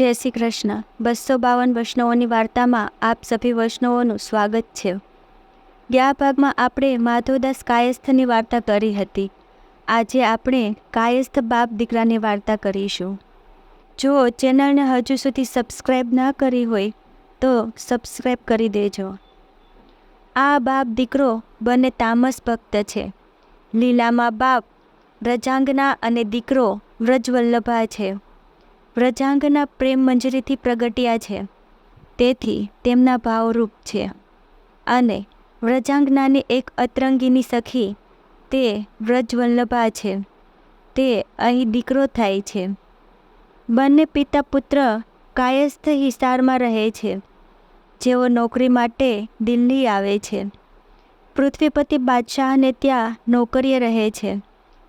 જય શ્રી કૃષ્ણ. બસો બાવન વૈષ્ણવોની વાર્તામાં આપ સભી વૈષ્ણવોનું સ્વાગત છે. ગયા ભાગમાં આપણે માધવદાસ કાયસ્થની વાર્તા કરી હતી. આજે આપણે કાયસ્થ બાપ દીકરાની વાર્તા કરીશું. જો ચેનલને હજુ સુધી સબસ્ક્રાઈબ ના કરી હોય, તો સબસ્ક્રાઈબ કરી દેજો. આ બાપ દીકરો બંને તામસ ભક્ત છે. લીલામાં બાપ વ્રજાંગના અને દીકરો વ્રજવલ્લભા છે. વ્રજાંગના પ્રેમ મંજરીથી પ્રગટ્યા છે. તેથી તેમના ભાવરૂપ છે. અને વ્રજાંગનાની એક અતરંગીની સખી, તે વ્રજવલ્લભા છે. તે અહીં દીકરો થાય છે. બંને પિતા પુત્ર કાયસ્થ હિસારમાં રહે છે. જેઓ નોકરી માટે દિલ્હી આવે છે. પૃથ્વીપતિ બાદશાહને ત્યાં નોકરીએ રહે છે.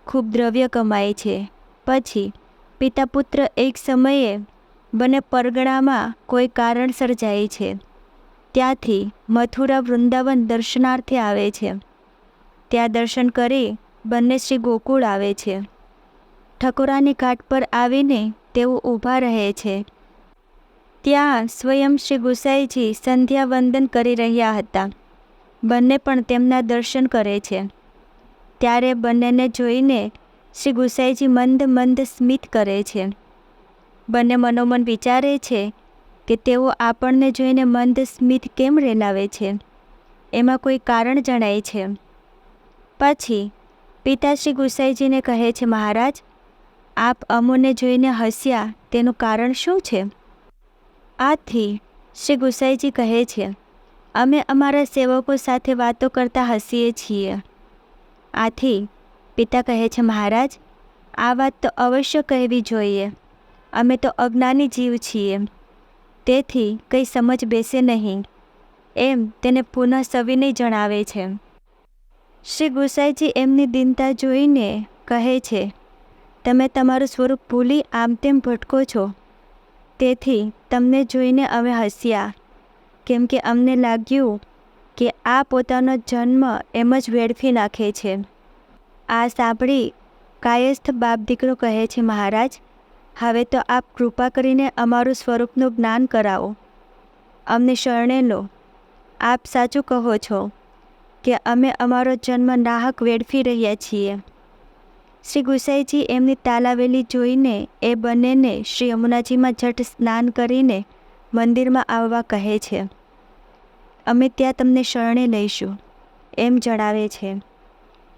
ખૂબ દ્રવ્ય કમાય છે. પછી પિતા પુત્ર એક સમયે બંને પરગણામાં કોઈ કારણસર જાય છે. ત્યાંથી મથુરા વૃંદાવન દર્શનાર્થે આવે છે. ત્યાં દર્શન કરી બંને શ્રી ગોકુળ આવે છે. ઠકોરાની ઘાટ પર આવીને તેઓ ઊભા રહે છે. ત્યાં સ્વયં શ્રી ગુસાઈજી સંધ્યા વંદન કરી રહ્યા હતા. બંને પણ તેમના દર્શન કરે છે. ત્યારે બંનેને જોઈને શ્રી ગુસાઈજી મંદ મંદ સ્મિત કરે છે. બંને મનોમન વિચારે છે કે તેઓ આપણને જોઈને મંદ સ્મિત કેમ રેલાવે છે? એમાં કોઈ કારણ જણાય છે. પછી પિતા શ્રી ગુસાઈજીને કહે છે, મહારાજ, આપ અમોને જોઈને હસ્યા, તેનું કારણ શું છે? આથી શ્રી ગુસાઈજી કહે છે, અમે અમારા સેવકો સાથે વાતો કરતા હસીએ છીએ. આથી પિતા કહે છે, મહારાજ, આ વાત તો અવશ્ય કહેવી જોઈએ. અમે તો અજ્ઞાની જીવ છીએ. તેથી કંઈ સમજ બેસે નહીં. એમ તેને પુનઃ સવિનય જણાવે છે. શ્રી ગુસાઈજી એમની દિનતા જોઈને કહે છે, તમે તમારું સ્વરૂપ ભૂલી આમ તેમ ભટકો છો. તેથી તમને જોઈને અમે હસ્યા. કેમ કે અમને લાગ્યું કે આ પોતાનો જન્મ એમ જ વેડફી નાખે છે. આ સાંભળી કાયસ્થ બાપ દીકરો કહે છે, મહારાજ, હવે તો આપ કૃપા કરીને અમારું સ્વરૂપનું જ્ઞાન કરાવો. અમને શરણે લો. આપ સાચું કહો છો કે અમે અમારો જન્મ નાહક વેડફી રહ્યા છીએ. શ્રી ગુસાઈજી એમની તાલાવેલી જોઈને એ બંનેને શ્રી યમુનાજીમાં ઝટ સ્નાન કરીને મંદિરમાં આવવા કહે છે. અમે ત્યાં તમને શરણે લઈશું, એમ જણાવે છે.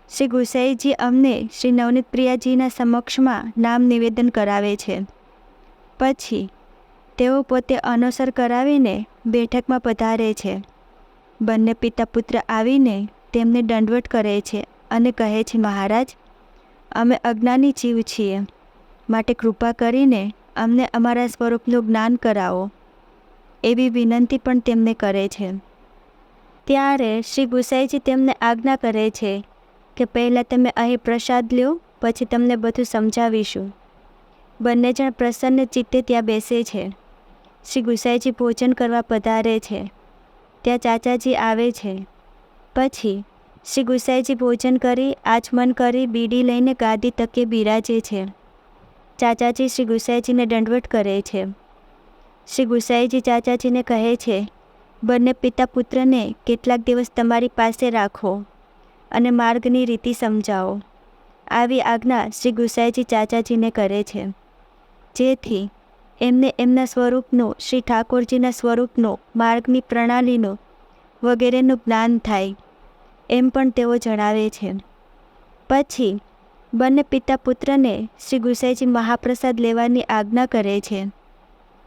શ્રી ગુસાઈજી અમને શ્રી નવનીત પ્રિયાજીના સમક્ષમાં નામ નિવેદન કરાવે છે. પછી, તેઓ પોતે અનુસર કરાવીને બેઠકમાં પધારે છે. બંને પિતા પુત્ર આવીને તેમને દંડવટ કરે છે અને કહે છે, મહારાજ, અમે અજ્ઞાની જીવ છીએ. માટે કૃપા કરીને અમને અમારા સ્વરૂપનું જ્ઞાન કરાવો. એવી વિનંતી પણ તેમને કરે છે. ત્યારે શ્રી ગુસાઈજી તેમને આજ્ઞા કરે છે કે પહેલાં તમે અહીં પ્રસાદ લ્યો, પછી તમને બધું સમજાવીશું. બંને જણ પ્રસન્ન ચિત્તે ત્યાં બેસે છે. શ્રી ગુસાઈજી ભોજન કરવા પધારે છે. ત્યાં ચાચાજી આવે છે. પછી શ્રી ગુસાઈજી ભોજન કરી, આચમન કરી, બીડી લઈને ગાદી તકે બિરાજે છે. ચાચાજી શ્રી ગુસાઈજીને દંડવટ કરે છે. શ્રી ગુસાઈજી ચાચાજીને કહે છે, બંને પિતા પુત્રને કેટલાક દિવસ તમારી પાસે રાખો. અને માર્ગની રીતિ સમજાવો. આવી આજ્ઞા શ્રી ગુસાઈજી ચાચાજીને કરે છે. જેથી એમને એમના સ્વરૂપનો, શ્રી ઠાકોરજીના સ્વરૂપનો, માર્ગની પ્રણાલીનો વગેરેનું જ્ઞાન થાય, એમ પણ તેઓ જણાવે છે. પછી બંને પિતા પુત્રને શ્રી ગુસાઈજી મહાપ્રસાદ લેવાની આજ્ઞા કરે છે.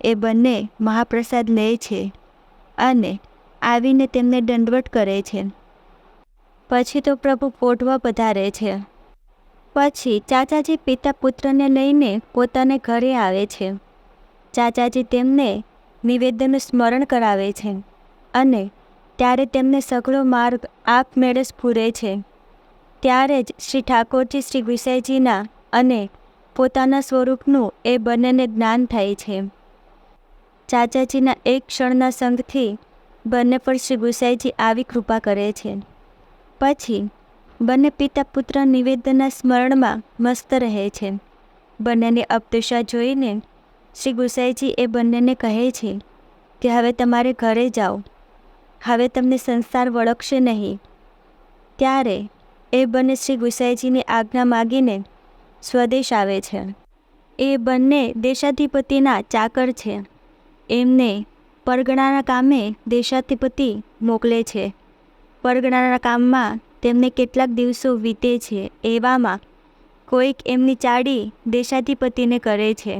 એ બંને મહાપ્રસાદ લે છે અને આવીને તેમને દંડવટ કરે છે. પછી તો પ્રભુ પોટવા પધારે છે. પછી ચાચાજી પિતા પુત્રને લઈને પોતાને ઘરે આવે છે. ચાચાજી તેમને નિવેદનનું સ્મરણ કરાવે છે અને ત્યારે તેમને સઘળો માર્ગ આપમેળે સ્ફૂરે છે. ત્યારે જ શ્રી ઠાકોરજી શ્રી ગુસાઈજીના અને પોતાના સ્વરૂપનું એ બંનેને જ્ઞાન થાય છે. ચાચાજીના એક ક્ષણના સંગથી બંને પર શ્રી ગુસાઈજી આવી કૃપા કરે છે. પછી બંને પિતા પુત્ર નિવેદનના સ્મરણમાં મસ્ત રહે છે. બંનેની અપદશા જોઈને શ્રી ગુસાઈજી એ બંનેને કહે છે કે હવે તમારે ઘરે જાઓ. હવે તમને સંસાર વળગશે નહીં. ત્યારે એ બંને શ્રી ગુસાઈજીની આજ્ઞા માગીને સ્વદેશ આવે છે. એ બંને દેશાધિપતિના ચાકર છે. એમને પરગણાના કામે દેશાધિપતિ મોકલે છે. પરગણાના કામમાં તેમને કેટલાક દિવસો વીતે છે એવામાં કોઈક એમની ચાડી દેશાધિપતિને કરે છે.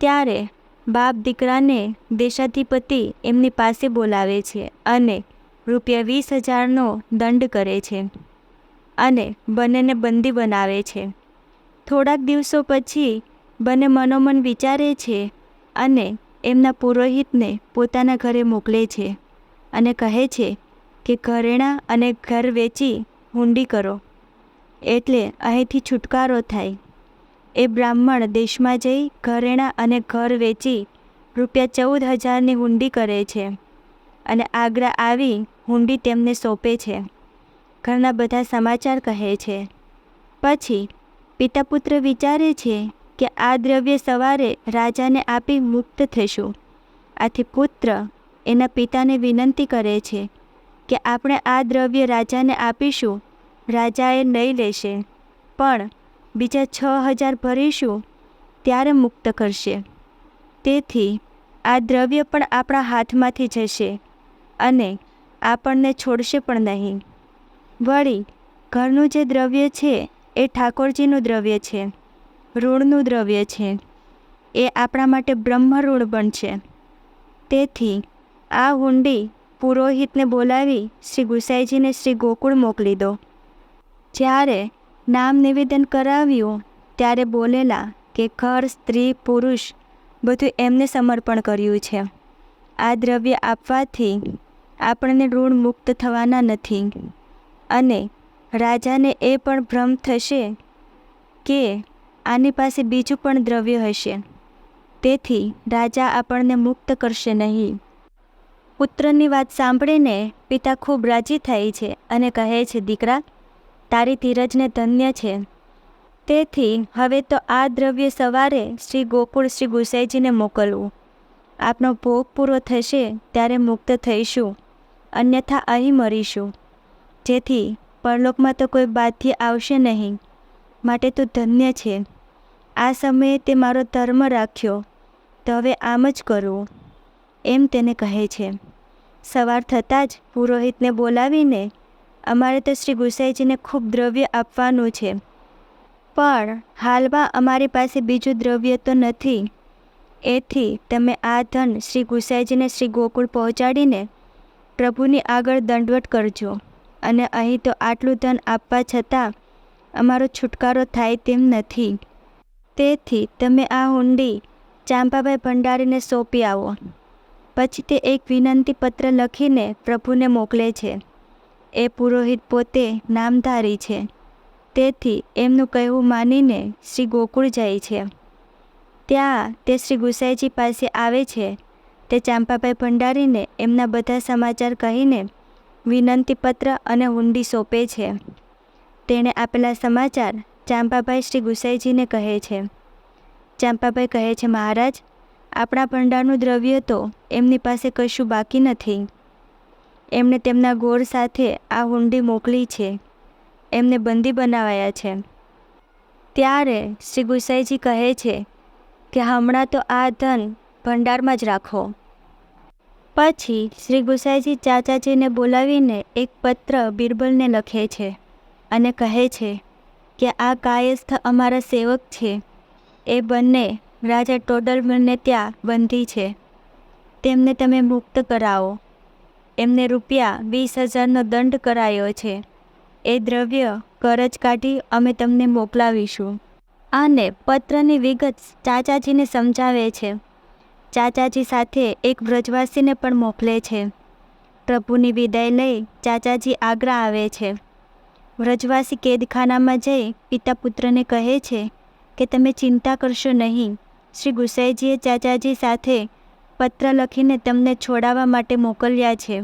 ત્યારે બાપ દીકરાને દેશાધિપતિ એમની પાસે બોલાવે છે અને રૂપિયા વીસ હજારનો દંડ કરે છે અને બંનેને બંદી બનાવે છે. થોડાક દિવસો પછી બંને મનોમન વિચારે છે અને એમના પુરોહિતને પોતાના ઘરે મોકલે છે અને કહે છે કે ઘરેણાં અને ઘર વેચી હુંડી કરો. એટલે અહીંથી છુટકારો થાય. એ બ્રાહ્મણ દેશમાં જઈ ઘરેણાં અને ઘર વેચી રૂપિયા ચૌદ હજારની હુંડી કરે છે અને આગ્રા આવી હુંડી તેમને સોંપે છે. ઘરના બધા સમાચાર કહે છે. પછી પિતા પુત્ર વિચારે છે કે આ દ્રવ્ય સવારે રાજાને આપી મુક્ત થઈશું આથી પુત્ર એના પિતાને વિનંતી કરે છે કે આપણે આ દ્રવ્ય રાજાને આપીશું, રાજાએ નહીં લેશે. પણ બીજા છ હજાર ભરીશું, ત્યારે મુક્ત કરશે. તેથી આ દ્રવ્ય પણ આપણા હાથમાંથી જશે અને આપણને છોડશે પણ નહીં. વળી, ઘરનું જે દ્રવ્ય છે એ ઠાકોરજીનું દ્રવ્ય છે, ઋણનું દ્રવ્ય છે. એ આપણા માટે બ્રહ્મ ઋણ બનશે. તેથી આ હુંડી પુરોહિતને બોલાવી શ્રી ગુસાઈજીને શ્રી ગોકુળ મોકલી દો. જ્યારે નામ નિવેદન કરાવ્યું, ત્યારે બોલેલા કે ઘર, સ્ત્રી, પુરુષ બધું એમને સમર્પણ કર્યું છે. આ દ્રવ્ય આપવાથી આપણને ઋણ મુક્ત થવાના નથી અને રાજાને એ પણ ભ્રમ થશે કે આની પાસે બીજું પણ દ્રવ્ય હશે. તેથી રાજા આપણને મુક્ત કરશે નહીં. પુત્રની વાત સાંભળીને પિતા ખૂબ રાજી થાય છે અને કહે છે, દીકરા, તારી ધીરજને ધન્ય છે. તેથી હવે તો આ દ્રવ્ય સવારે શ્રી ગોકુળ શ્રી ગુસાઈજીને મોકલવું. આપનો ભોગ પૂરો થશે ત્યારે મુક્ત થઈશું. અન્યથા અહીં મરીશું. જેથી પરલોકમાં તો કોઈ બાધ્ય આવશે નહીં. માટે તો ધન્ય છે. આ સમયે તે મારો ધર્મ રાખ્યો. તો હવે આમ જ કરવું એમ તેને કહે છે. સવાર થતાં જ પુરોહિતને બોલાવીને, અમારે તો શ્રી ગુસાઈજીને ખૂબ દ્રવ્ય આપવાનું છે. પણ હાલમાં અમારી પાસે બીજું દ્રવ્ય તો નથી. એથી તમે આ ધન શ્રી ગુસાઈજીને શ્રી ગોકુળ પહોંચાડીને પ્રભુની આગળ દંડવટ કરજો. અને અહીં તો આટલું ધન આપવા છતાં અમારો છુટકારો થાય તેમ નથી. તેથી તમે આ હુંડી ચાંપાભાઈ ભંડારીને સોંપી આવો. પછી તે એક વિનંતી પત્ર લખીને પ્રભુને મોકલે છે. એ પુરોહિત પોતે નામધારી છે. તેથી એમનું કહેવું માનીને શ્રી ગોકુળ જાય છે. ત્યાં તે શ્રી ગુસાઈજી પાસે આવે છે. તે ચાંપાભાઈ ભંડારીને એમના બધા સમાચાર કહીને વિનંતી પત્ર અને હુંડી સોંપે છે. તેણે આપેલા સમાચાર ચાંપાભાઈ શ્રી ગુસાઈજીને કહે છે. ચાંપાભાઈ કહે છે, મહારાજ આપણા ભંડારનું દ્રવ્ય તો એમની પાસે કશું બાકી નથી. એમણે તેમના ગોળ સાથે આ હુંડી મોકલી છે. એમને બંદી બનાવાયા છે. ત્યારે શ્રી ગુસાઈજી કહે છે કે હમણાં તો આ ધન ભંડારમાં જ રાખો. પછી શ્રી ગુસાઈજી ચાચાજીને બોલાવીને એક પત્ર બિરબલને લખે છે અને કહે છે કે આ કાયસ્થ અમારા સેવક છે. એ બંને રાજા ટોડરમલને ત્યાં બંધી છે. તેમને તમે મુક્ત કરાવો. એમને રૂપિયા વીસ હજારનો દંડ કરાયો છે. એ દ્રવ્ય કરજ કાઢી અમે તમને મોકલાવીશું. અને પત્રની વિગત ચાચાજીને સમજાવે છે. ચાચાજી સાથે એક વ્રજવાસીને પણ મોકલે છે. પ્રભુની વિદાય લઈ ચાચાજી આગ્રા આવે છે. વ્રજવાસી કેદખાનામાં જઈ પિતા પુત્રને કહે છે કે તમે ચિંતા કરશો નહીં. શ્રી ગુસાઈજીએ ચાચાજી સાથે પત્ર લખીને તમને છોડાવવા માટે મોકલ્યા છે.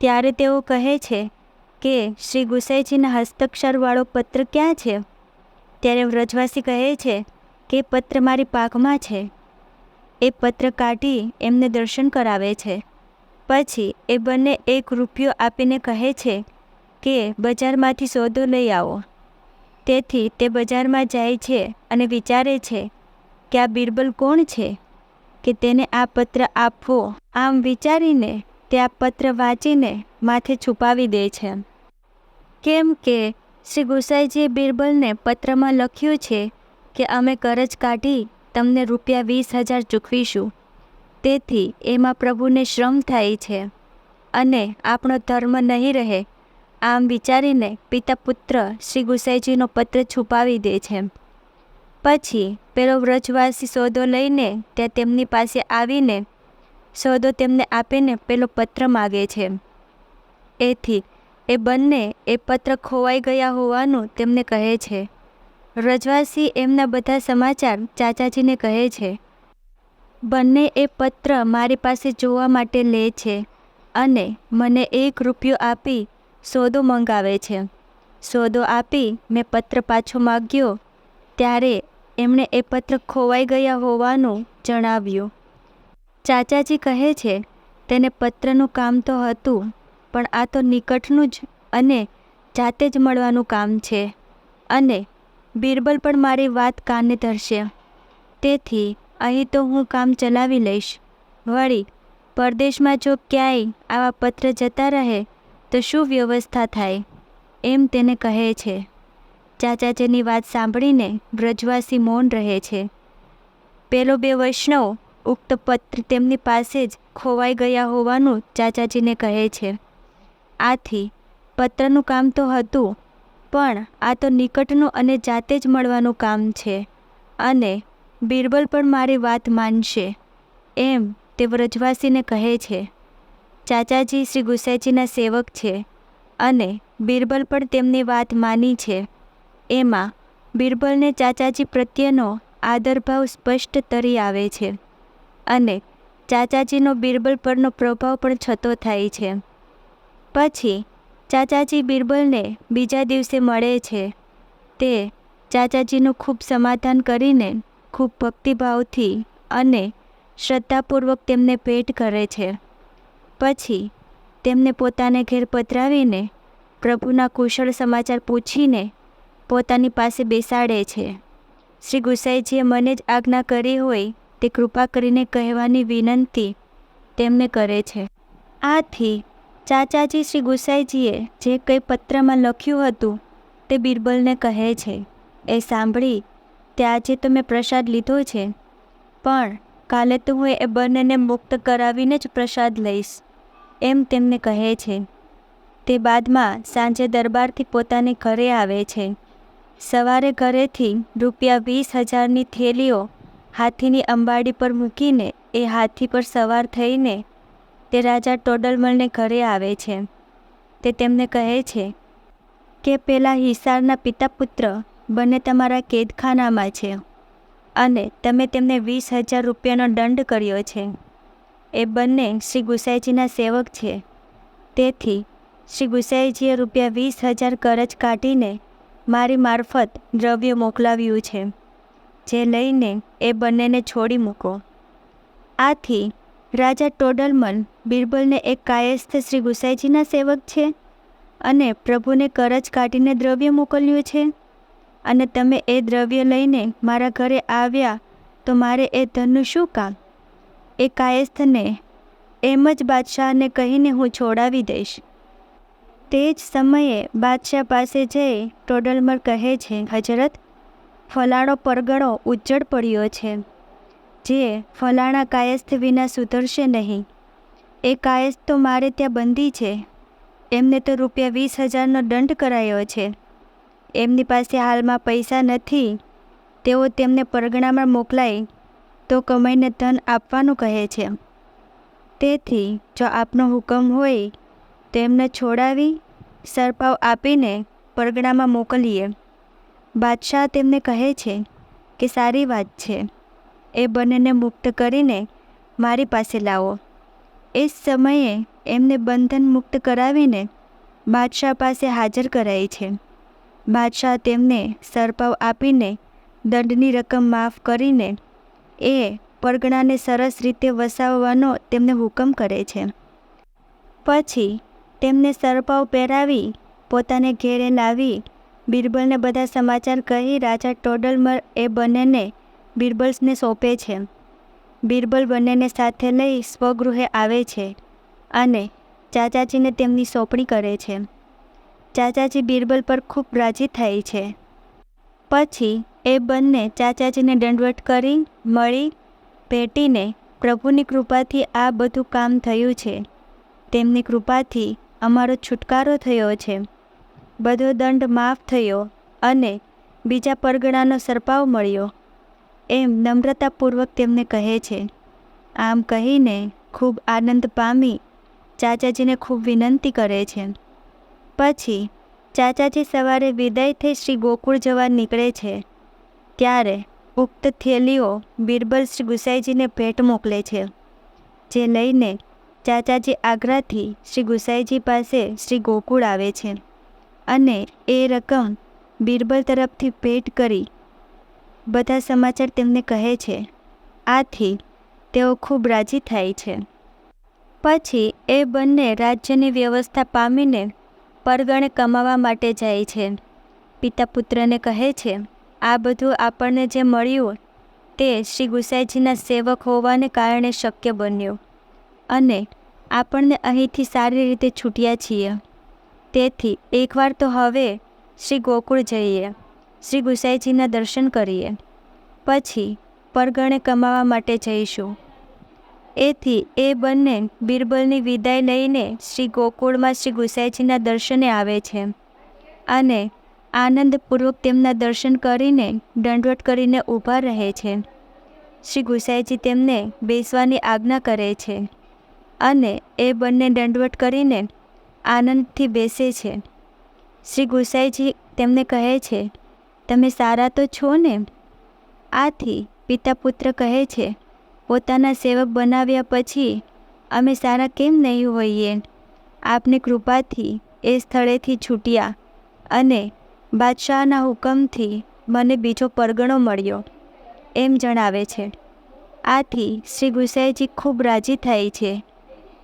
ત્યારે તેઓ કહે છે કે, શ્રી ગુસાઈજીના હસ્તક્ષરવાળો પત્ર ક્યાં છે? ત્યારે વ્રજવાસી કહે છે કે, પત્ર મારી પાકમાં છે. એ પત્ર કાઢી એમને દર્શન કરાવે છે. પછી એ બંને એક રૂપિયો આપીને કહે છે કે, બજારમાંથી સોદો લઈ આવો. તેથી તે બજારમાં જાય છે અને વિચારે છે કે આ બિરબલ કોણ છે? કે તેને આ પત્ર આપવો? આમ વિચારીને તે આ પત્ર વાંચીને માથે છુપાવી દે છે. કેમ કે શ્રી ગુસાઈજીએ બિરબલને પત્રમાં લખ્યું છે કે અમે કરજ કાઢી તમને રૂપિયા વીસ હજાર ચૂકવીશું. તેથી એમાં પ્રભુને શ્રમ થાય છે અને આપણો ધર્મ નહીં રહે, આમ વિચારીને પિતા પુત્ર શ્રી ગુસાઈજીનો પત્ર છુપાવી દે છે. પછી પેલો વ્રજવાસી સોદો લઈને ત્યાં તેમની પાસે આવીને સોદો તેમને આપીને પેલો પત્ર માગે છે. એથી એ બંને એ પત્ર ખોવાઈ ગયા હોવાનું તેમને કહે છે. વ્રજવાસી એમના બધા સમાચાર ચાચાજીને કહે છે. બંને એ પત્ર મારી પાસે જોવા માટે લે છે અને મને એક રૂપિયો આપી સોદો મંગાવે છે. સોદો આપી મેં પત્ર પાછો માગ્યો. ત્યારે એમણે એ પત્ર ખોવાઈ ગયા હોવાનું જણાવ્યું. ચાચાજી કહે છે, તેને પત્રનું કામ તો હતું, પણ આ તો નિકટનું જ અને જાતે જ મળવાનું કામ છે. અને બિરબલ પણ મારી વાત કાને ધરશે. તેથી અહીં તો હું કામ ચલાવી લઈશ. વળી, પરદેશમાં જો ક્યાંય આવા પત્ર જતા રહે, તો શું વ્યવસ્થા થાય? એમ તેને કહે છે. ચાચાજીની વાત સાંભળીને વ્રજવાસી મૌન રહે છે. પેલો બે વૈષ્ણવ ઉક્ત પત્ર તેમની પાસે જ ખોવાઈ ગયા હોવાનું ચાચાજીને કહે છે. આથી પત્રનું કામ તો હતું, પણ આ તો નિકટનું અને જાતે જ મળવાનું કામ છે અને બિરબલ પણ મારી વાત માનશે, એમ તે વ્રજવાસીને કહે છે. ચાચાજી શ્રી ગુસાઈજીના સેવક છે અને બિરબલ પણ તેમની વાત માની છે. એમાં બિરબલને ચાચાજી પ્રત્યેનો આદરભાવ સ્પષ્ટ તરી આવે છે અને ચાચાજીનો બિરબલ પરનો પ્રભાવ પણ છતો થાય છે. પછી ચાચાજી બિરબલને બીજા દિવસે મળે છે. તે ચાચાજીનું ખૂબ સમાધાન કરીને ખૂબ ભક્તિભાવથી અને શ્રદ્ધાપૂર્વક તેમને ભેટ કરે છે. પછી તેમને પોતાને ઘેર પધરાવીને પ્રભુના કુશળ સમાચાર પૂછીને પોતાની પાસે બેસાડે છે. શ્રી ગુસાઈજીએ મને જ આજ્ઞા કરી હોય તે કૃપા કરીને કહેવાની વિનંતી તેમને કરે છે. આથી ચાચાજી શ્રી ગુસાઈજીએ જે કંઈ પત્રમાં લખ્યું હતું તે બિરબલને કહે છે. એ સાંભળી, તે આજે તો મેં પ્રસાદ લીધો છે, પણ કાલે તો હું એ બંનેને મુક્ત કરાવીને જ પ્રસાદ લઈશ. એમ તેમને કહે છે. તે બાદમાં સાંજે દરબારથી પોતાને ઘરે આવે છે. સવારે ઘરેથી રૂપિયા વીસ હજારની થેલીઓ હાથીની અંબાડી પર મૂકીને એ હાથી પર સવાર થઈને તે રાજા ટોડલમલને ઘરે આવે છે. તે તેમને કહે છે કે પેલા હિસારના પિતા પુત્ર બંને તમારા કેદખાનામાં છે અને તમે તેમને વીસ હજાર રૂપિયાનો દંડ કર્યો છે. એ બંને શ્રી ગુસાઈજીના સેવક છે. તેથી શ્રી ગુસાઈજીએ રૂપિયા વીસ હજાર કરજ કાઢીને મારી મારફત દ્રવ્ય મોકલાવ્યું છે, જે લઈને એ બંનેને છોડી મૂકો. આથી, રાજા ટોડલમલ બિરબલને એક કાયસ્થ શ્રી ગુસાઈજીના સેવક છે અને પ્રભુને કરજ કાઢીને દ્રવ્ય મોકલ્યું છે? અને તમે એ દ્રવ્ય લઈને મારા ઘરે આવ્યા તો મારે એ ધનનું શું કામ? એ કાયસ્થને એમ જ બાદશાહને કહીને હું છોડાવી દઈશ. તે જ સમયે બાદશાહ પાસે જઈ ટોડલમર કહે છે હજરત ફલાણો પરગણો ઉજ્જડ પડ્યો છે. જે ફલાણા કાયસ્થ વિના સુધરશે નહીં. એ કાયસ્થ તો મારે ત્યાં બંધી છે. એમને તો રૂપિયા વીસ હજારનો દંડ કરાયો છે. એમની પાસે હાલમાં પૈસા નથી. તેઓ તેમને પરગણામાં મોકલાય તો કમાઈને ધન આપવાનું કહે છે. તેથી જો આપનો હુકમ હોય તો એમને છોડાવી સરપાવ આપીને પરગણામાં મોકલીએ. બાદશાહ તેમને કહે છે કે, સારી વાત છે. એ બંનેને મુક્ત કરીને મારી પાસે લાવો. એ જ સમયે એમને બંધન મુક્ત કરાવીને બાદશાહ પાસે હાજર કરાય છે. બાદશાહ તેમને સરપાવ આપીને દંડની રકમ માફ કરીને એ પરગણાને સરસ રીતે વસાવવાનો તેમને હુકમ કરે છે. પછી તેમને સરપાવ પહેરાવી, પોતાને ઘેરે લાવી, બિરબલને બધા સમાચાર કહી રાજા ટોડલમર એ બંનેને બિરબલ્સને સોંપે છે. બિરબલ બંનેને સાથે લઈ સ્વગૃહે આવે છે અને ચાચાજીને તેમની સોંપણી કરે છે. ચાચાજી બિરબલ પર ખૂબ રાજી થાય છે. પછી એ બંને ચાચાજીને દંડવટ કરી, મળી, ભેટીને પ્રભુની કૃપાથી આ બધું કામ થયું છે. તેમની કૃપાથી અમારો છુટકારો થયો છે. બધો દંડ માફ થયો અને બીજા પરગણાનો સરપાવ મળ્યો. એમ નમ્રતાપૂર્વક તેમને કહે છે. આમ કહીને ખૂબ આનંદ પામી ચાચાજીને ખૂબ વિનંતી કરે છે. પછી ચાચાજી સવારે વિદાય થઈ શ્રી ગોકુળ જવા નીકળે છે. ત્યારે ઉક્ત થેલીઓ બિરબલ શ્રી ગુસાઈજીને ભેટ મોકલે છે. જે લઈને ચાચાજી આગ્રાથી શ્રી ગુસાઈજી પાસે શ્રી ગોકુળ આવે છે અને એ રકમ બિરબલ તરફથી ભેટ કરી બધા સમાચાર તેમને કહે છે. આથી તેઓ ખૂબ રાજી થાય છે. પછી એ બંને રાજ્યની વ્યવસ્થા પામીને પરગણે કમાવા માટે જાય છે. પિતા પુત્રને કહે છે, આ બધું આપણને જે મળ્યું તે શ્રી ગુસાઈજીના સેવક હોવાને કારણે શક્ય બન્યું. અને આપણને અહીંથી સારી રીતે છૂટ્યા છીએ. તેથી એકવાર તો હવે શ્રી ગોકુળ જઈએ, શ્રી ગુસાઈજીના દર્શન કરીએ. પછી પરગણે કમાવા માટે જઈશું. એથી એ બંને બિરબલની વિદાય લઈને શ્રી ગોકુળમાં શ્રી ગુસાઈજીના દર્શને આવે છે. અને આનંદપૂર્વક તેમના દર્શન કરીને દંડવટ કરીને ઊભા રહે છે. શ્રી ગુસાઈજી તેમને બેસવાની આજ્ઞા કરે છે. અને એ બંને દંડવટ કરીને આનંદથી બેસે છે. શ્રી ગુસાઈજી તેમને કહે છે, તમે સારા તો છો ને? આથી પિતા પુત્ર કહે છે, પોતાના સેવક બનાવ્યા પછી અમે સારા કેમ નહીં હોઈએ? આપની કૃપાથી એ સ્થળેથી છૂટ્યા અને બાદશાહના હુકમથી મને બીજો પરગણો મળ્યો, એમ જણાવે છે. આથી શ્રી ગુસાઈજી ખૂબ રાજી થાય છે.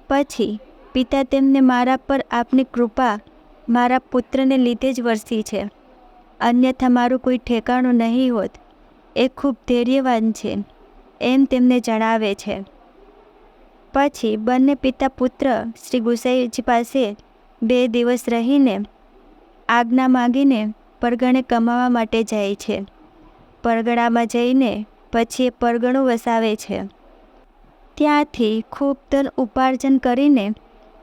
પછી પિતા તેમને મારા પર આપની કૃપા, મારા પુત્રને લીધે જ વરસી છે. અન્યથા મારું કોઈ ઠેકાણું નહીં હોત. એ ખૂબ ધૈર્યવાન છે. એમ તેમને જણાવે છે. પછી બંને પિતા પુત્ર શ્રી ગુસાઈજી પાસે બે દિવસ રહીને આજ્ઞા માગીને પરગણે કમાવા માટે જાય છે. પરગણામાં જઈને પછી એ પરગણું વસાવે છે. ત્યાંથી ખૂબ ધન ઉપાર્જન કરીને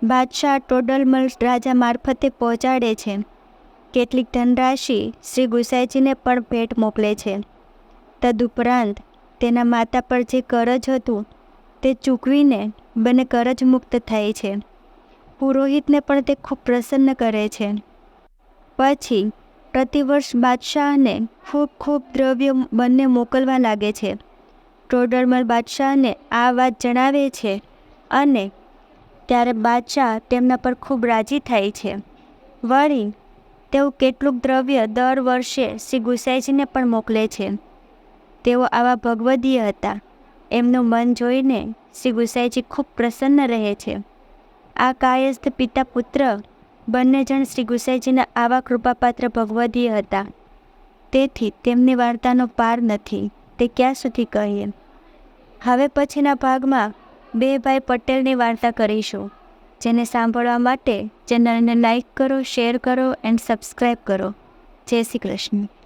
બાદશાહ ટોડલમલ રાજા મારફતે પહોંચાડે છે. કેટલીક ધનરાશિ શ્રી ગુસાઈજીને પણ ભેટ મોકલે છે. તદુપરાંત તેના માતા પર જે કરજ હતું તે ચૂકવીને બંને કરજ મુક્ત થાય છે. પુરોહિતને પણ તે ખૂબ પ્રસન્ન કરે છે. પછી પ્રતિવર્ષ બાદશાહને ખૂબ ખૂબ દ્રવ્ય બંને મોકલવા લાગે છે. ટોડરમલ બાદશાહને આ વાત જણાવે છે અને ત્યારે બાદશાહ તેમના પર ખૂબ રાજી થાય છે. વળી, તેઓ કેટલુંક દ્રવ્ય દર વર્ષે શ્રી ગુસાઈજીને પણ મોકલે છે. તેઓ આવા ભગવદીય હતા. એમનું મન જોઈને શ્રી ગુસાઈજી ખૂબ પ્રસન્ન રહે છે. આ કાયસ્થ પિતા પુત્ર બંને જણ શ્રી ગુસાઈજીના આવા કૃપાપાત્ર ભગવદીય હતા. તેથી તેમની વાર્તાનો પાર નથી. તે ક્યાં સુધી કહીએ? હવે પછીના ભાગમાં બે ભાઈ પટેલની વાર્તા કરીશું, જેને સાંભળવા માટે ચેનલને લાઇક કરો, શેર કરો, એન્ડ સબસ્ક્રાઈબ કરો. જય શ્રી કૃષ્ણ.